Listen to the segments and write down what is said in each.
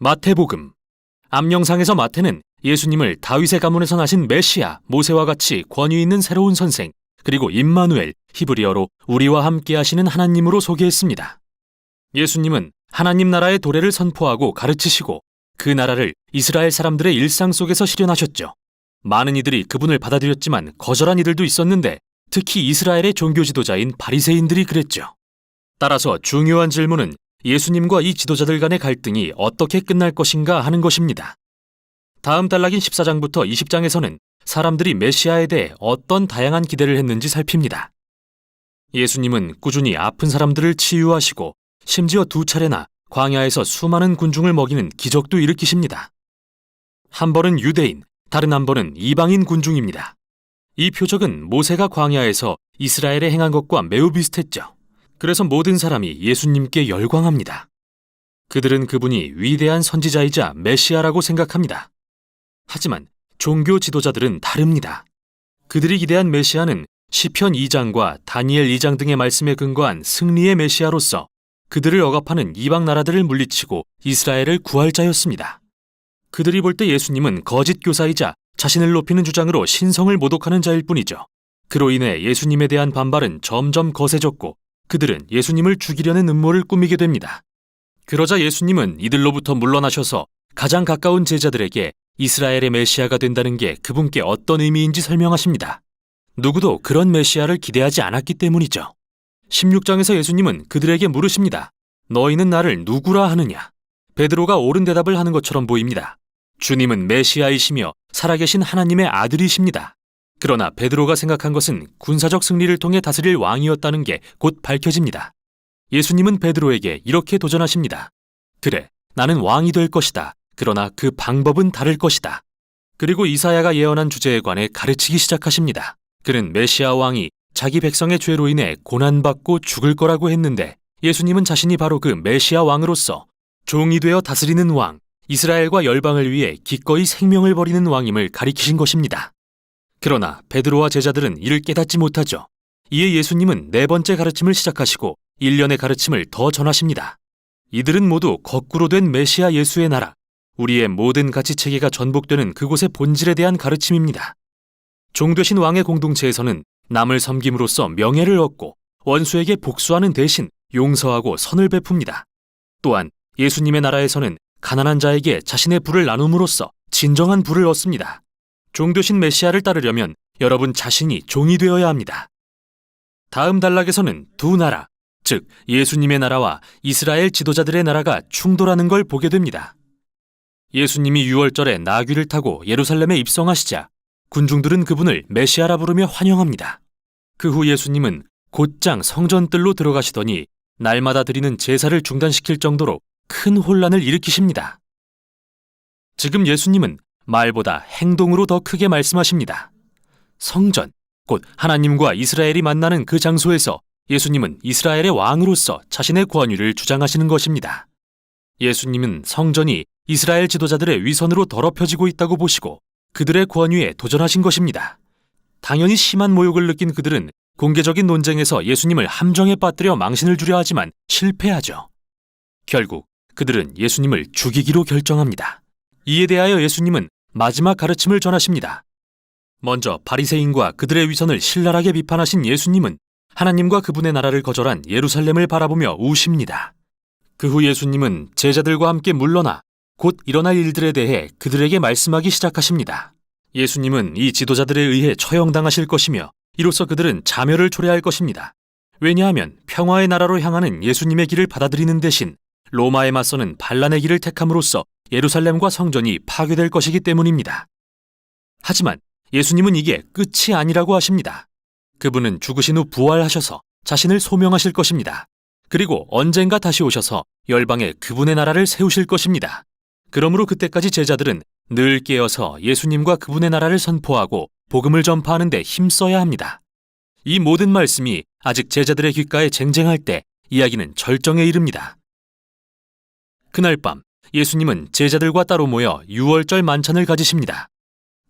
마태복음 암영상에서 마태는 예수님을 다윗의 가문에서 나신 메시아 모세와 같이 권위 있는 새로운 선생 그리고 임마누엘 히브리어로 우리와 함께 하시는 하나님으로 소개했습니다. 예수님은 하나님 나라의 도래를 선포하고 가르치시고 그 나라를 이스라엘 사람들의 일상 속에서 실현하셨죠. 많은 이들이 그분을 받아들였지만 거절한 이들도 있었는데 특히 이스라엘의 종교 지도자인 바리새인들이 그랬죠. 따라서 중요한 질문은 예수님과 이 지도자들 간의 갈등이 어떻게 끝날 것인가 하는 것입니다. 다음 단락인 14장부터 20장에서는 사람들이 메시아에 대해 어떤 다양한 기대를 했는지 살핍니다. 예수님은 꾸준히 아픈 사람들을 치유하시고 심지어 두 차례나 광야에서 수많은 군중을 먹이는 기적도 일으키십니다. 한 번은 유대인, 다른 한 번은 이방인 군중입니다. 이 표적은 모세가 광야에서 이스라엘에 행한 것과 매우 비슷했죠. 그래서 모든 사람이 예수님께 열광합니다. 그들은 그분이 위대한 선지자이자 메시아라고 생각합니다. 하지만 종교 지도자들은 다릅니다. 그들이 기대한 메시아는 시편 2장과 다니엘 2장 등의 말씀에 근거한 승리의 메시아로서 그들을 억압하는 이방 나라들을 물리치고 이스라엘을 구할 자였습니다. 그들이 볼 때 예수님은 거짓 교사이자 자신을 높이는 주장으로 신성을 모독하는 자일 뿐이죠. 그로 인해 예수님에 대한 반발은 점점 거세졌고 그들은 예수님을 죽이려는 음모를 꾸미게 됩니다. 그러자 예수님은 이들로부터 물러나셔서 가장 가까운 제자들에게 이스라엘의 메시아가 된다는 게 그분께 어떤 의미인지 설명하십니다. 누구도 그런 메시아를 기대하지 않았기 때문이죠. 16장에서 예수님은 그들에게 물으십니다. 너희는 나를 누구라 하느냐? 베드로가 옳은 대답을 하는 것처럼 보입니다. 주님은 메시아이시며 살아계신 하나님의 아들이십니다. 그러나 베드로가 생각한 것은 군사적 승리를 통해 다스릴 왕이었다는 게 곧 밝혀집니다. 예수님은 베드로에게 이렇게 도전하십니다. 그래, 나는 왕이 될 것이다. 그러나 그 방법은 다를 것이다. 그리고 이사야가 예언한 주제에 관해 가르치기 시작하십니다. 그는 메시아 왕이 자기 백성의 죄로 인해 고난받고 죽을 거라고 했는데 예수님은 자신이 바로 그 메시아 왕으로서 종이 되어 다스리는 왕, 이스라엘과 열방을 위해 기꺼이 생명을 버리는 왕임을 가리키신 것입니다. 그러나 베드로와 제자들은 이를 깨닫지 못하죠. 이에 예수님은 네 번째 가르침을 시작하시고 일련의 가르침을 더 전하십니다. 이들은 모두 거꾸로 된 메시아 예수의 나라, 우리의 모든 가치 체계가 전복되는 그곳의 본질에 대한 가르침입니다. 종되신 왕의 공동체에서는 남을 섬김으로써 명예를 얻고 원수에게 복수하는 대신 용서하고 선을 베풉니다. 또한 예수님의 나라에서는 가난한 자에게 자신의 부를 나눔으로써 진정한 부를 얻습니다. 종되신 메시아를 따르려면 여러분 자신이 종이 되어야 합니다. 다음 단락에서는 두 나라, 즉 예수님의 나라와 이스라엘 지도자들의 나라가 충돌하는 걸 보게 됩니다. 예수님이 6월절에 나귀를 타고 예루살렘에 입성하시자 군중들은 그분을 메시아라 부르며 환영합니다. 그 후 예수님은 곧장 성전뜰로 들어가시더니 날마다 드리는 제사를 중단시킬 정도로 큰 혼란을 일으키십니다. 지금 예수님은 말보다 행동으로 더 크게 말씀하십니다. 성전, 곧 하나님과 이스라엘이 만나는 그 장소에서 예수님은 이스라엘의 왕으로서 자신의 권위를 주장하시는 것입니다. 예수님은 성전이 이스라엘 지도자들의 위선으로 더럽혀지고 있다고 보시고 그들의 권위에 도전하신 것입니다. 당연히 심한 모욕을 느낀 그들은 공개적인 논쟁에서 예수님을 함정에 빠뜨려 망신을 주려 하지만 실패하죠. 결국 그들은 예수님을 죽이기로 결정합니다. 이에 대하여 예수님은 마지막 가르침을 전하십니다. 먼저 바리새인과 그들의 위선을 신랄하게 비판하신 예수님은 하나님과 그분의 나라를 거절한 예루살렘을 바라보며 우십니다. 그 후 예수님은 제자들과 함께 물러나 곧 일어날 일들에 대해 그들에게 말씀하기 시작하십니다. 예수님은 이 지도자들에 의해 처형당하실 것이며 이로써 그들은 자멸을 초래할 것입니다. 왜냐하면 평화의 나라로 향하는 예수님의 길을 받아들이는 대신 로마에 맞서는 반란의 길을 택함으로써 예루살렘과 성전이 파괴될 것이기 때문입니다. 하지만 예수님은 이게 끝이 아니라고 하십니다. 그분은 죽으신 후 부활하셔서 자신을 소명하실 것입니다. 그리고 언젠가 다시 오셔서 열방에 그분의 나라를 세우실 것입니다. 그러므로 그때까지 제자들은 늘 깨어서 예수님과 그분의 나라를 선포하고 복음을 전파하는 데 힘써야 합니다. 이 모든 말씀이 아직 제자들의 귓가에 쟁쟁할 때 이야기는 절정에 이릅니다. 그날 밤 예수님은 제자들과 따로 모여 유월절 만찬을 가지십니다.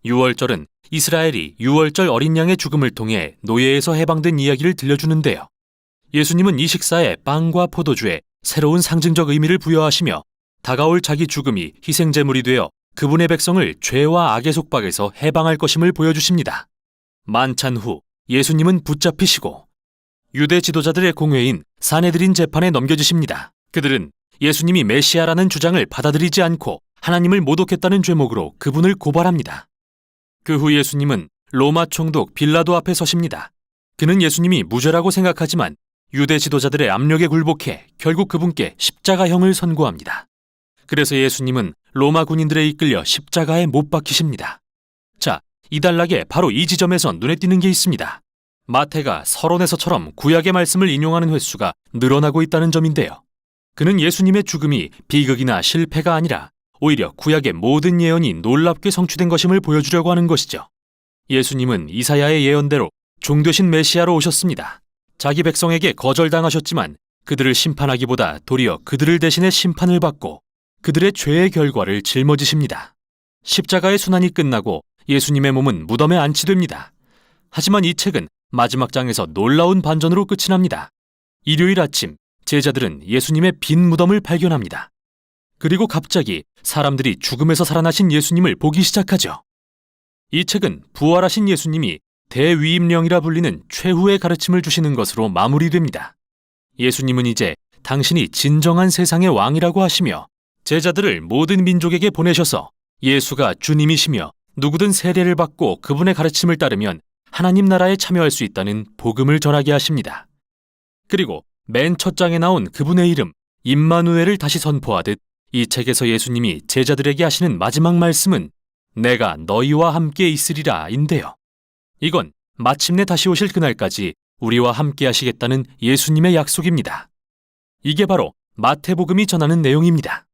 유월절은 이스라엘이 유월절 어린 양의 죽음을 통해 노예에서 해방된 이야기를 들려주는데요. 예수님은 이 식사에 빵과 포도주에 새로운 상징적 의미를 부여하시며 다가올 자기 죽음이 희생제물이 되어 그분의 백성을 죄와 악의 속박에서 해방할 것임을 보여주십니다. 만찬 후 예수님은 붙잡히시고 유대 지도자들의 공회인 사내들인 재판에 넘겨지십니다. 그들은 예수님이 메시아라는 주장을 받아들이지 않고 하나님을 모독했다는 죄목으로 그분을 고발합니다. 그 후 예수님은 로마 총독 빌라도 앞에 서십니다. 그는 예수님이 무죄라고 생각하지만 유대 지도자들의 압력에 굴복해 결국 그분께 십자가형을 선고합니다. 그래서 예수님은 로마 군인들에 이끌려 십자가에 못 박히십니다. 자, 이 단락에 바로 이 지점에서 눈에 띄는 게 있습니다. 마태가 서론에서처럼 구약의 말씀을 인용하는 횟수가 늘어나고 있다는 점인데요. 그는 예수님의 죽음이 비극이나 실패가 아니라 오히려 구약의 모든 예언이 놀랍게 성취된 것임을 보여주려고 하는 것이죠. 예수님은 이사야의 예언대로 종되신 메시아로 오셨습니다. 자기 백성에게 거절당하셨지만 그들을 심판하기보다 도리어 그들을 대신해 심판을 받고 그들의 죄의 결과를 짊어지십니다. 십자가의 순환이 끝나고 예수님의 몸은 무덤에 안치됩니다. 하지만 이 책은 마지막 장에서 놀라운 반전으로 끝이 납니다. 일요일 아침 제자들은 예수님의 빈 무덤을 발견합니다. 그리고 갑자기 사람들이 죽음에서 살아나신 예수님을 보기 시작하죠. 이 책은 부활하신 예수님이 대위임령이라 불리는 최후의 가르침을 주시는 것으로 마무리됩니다. 예수님은 이제 당신이 진정한 세상의 왕이라고 하시며 제자들을 모든 민족에게 보내셔서 예수가 주님이시며 누구든 세례를 받고 그분의 가르침을 따르면 하나님 나라에 참여할 수 있다는 복음을 전하게 하십니다. 그리고 맨 첫 장에 나온 그분의 이름 임마누엘을 다시 선포하듯 이 책에서 예수님이 제자들에게 하시는 마지막 말씀은 내가 너희와 함께 있으리라인데요. 이건 마침내 다시 오실 그날까지 우리와 함께 하시겠다는 예수님의 약속입니다. 이게 바로 마태복음이 전하는 내용입니다.